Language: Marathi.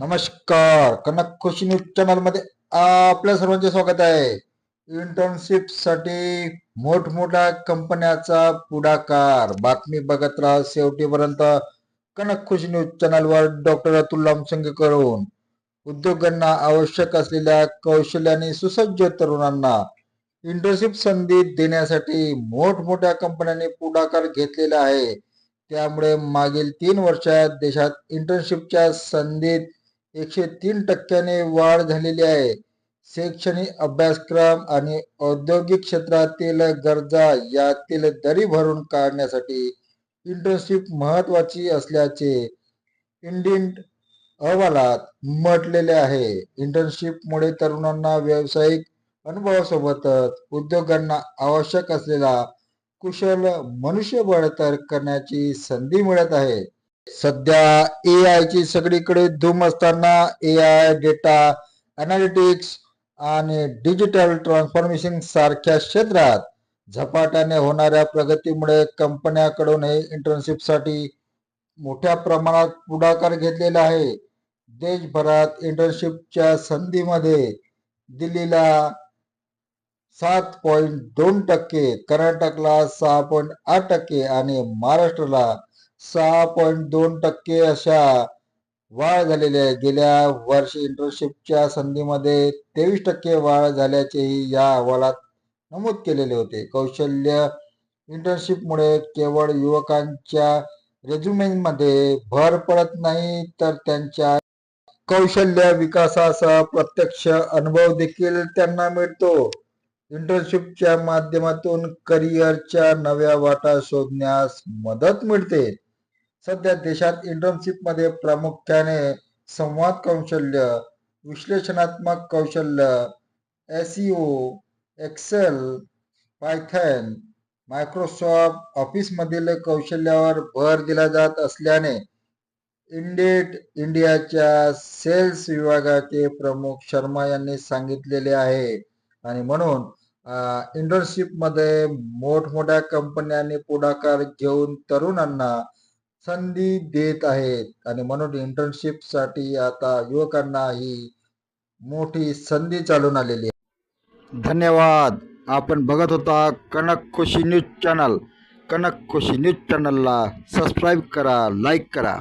नमस्कार. कनक खुशी न्यूज चॅनलमध्ये आपल्या सर्वांचे स्वागत आहे. इंटर्नशिपसाठी मोठमोठ्या कंपन्याचा पुढाकार. बातमी बघत राहा. शेवटीपर्यंत कनक खुशी न्यूज चॅनलवर डॉक्टर अतुल लामसंगे करून उद्योगांना आवश्यक असलेल्या कौशल्याने सुसज्ज तरुणांना इंटर्नशिप संधी देण्यासाठी मोठमोठ्या कंपन्यांनी पुढाकार घेतलेला आहे. त्यामुळे मागील तीन वर्षात देशात इंटर्नशिपच्या संधीत एकशे तीन टक्क्याने वाढ झालेली आहे. शैक्षणिक अभ्यासक्रम आणि औद्योगिक क्षेत्रातील गरजा यातील दरी भरून काढण्यासाठी इंटर्नशिप महत्वाची असल्याचे इंडियन अहवालात म्हटलेले आहे. इंटर्नशिपमुळे तरुणांना व्यावसायिक अनुभवासोबतच उद्योगांना आवश्यक असलेला कुशल मनुष्यबळ तयार करण्याची संधी मिळत आहे. सध्या ए आय ची सगळीकडे धूम असताना ए आय डेटा अनालिटिक्स आणि डिजिटल ट्रान्सफॉर्मेशन सारख्या क्षेत्रात झपाट्याने होणाऱ्या प्रगतीमुळे कंपन्याकडूनही इंटर्नशिपसाठी मोठ्या प्रमाणात पुढाकार घेतलेला आहे. देशभरात इंटर्नशिपच्या संधीमध्ये दिल्लीला सात पॉईंट दोन टक्के कर्नाटकला सहा पॉईंट आठ टक्के आणि महाराष्ट्राला सहा पॉईंट दोन टक्के अशा वाढ झालेली आहे. गेल्या वर्षी इंटर्नशिपच्या संधीमध्ये तेवीस टक्के वाढ झाल्याचेही या अहवालात नमूद केलेले होते. कौशल्य इंटर्नशिपमुळे केवळ युवकांच्या रेझ्युमेमध्ये भर पडत नाही तर त्यांच्या कौशल्य विकासाचा प्रत्यक्ष अनुभव देखील त्यांना मिळतो. इंटर्नशिपच्या माध्यमातून करिअरच्या नव्या वाटा शोधण्यास मदत मिळते. सध्या देशात इंटर्नशिपमध्ये प्रामुख्याने संवाद कौशल्य विश्लेषणात्मक कौशल्य एसईओ एक्सेल पायथन मायक्रोसॉफ्ट ऑफिसमधील कौशल्यावर भर दिला जात असल्याने इंडेट इंडियाच्या सेल्स विभागाचे प्रमुख शर्मा यांनी सांगितलेले आहे. आणि म्हणून इंटर्नशिपमध्ये मोठमोठ्या कंपन्यांनी पुढाकार घेऊन तरुणांना संधी देत आहेत. आणि म्हणून इंटर्नशिपसाठी आता युवकांना ही मोठी संधी चालून आलेली आहे. धन्यवाद. आपण बघत होता Kanak Khushi news channel. Kanak Khushi news चॅनलला सबस्क्राईब करा लाईक करा.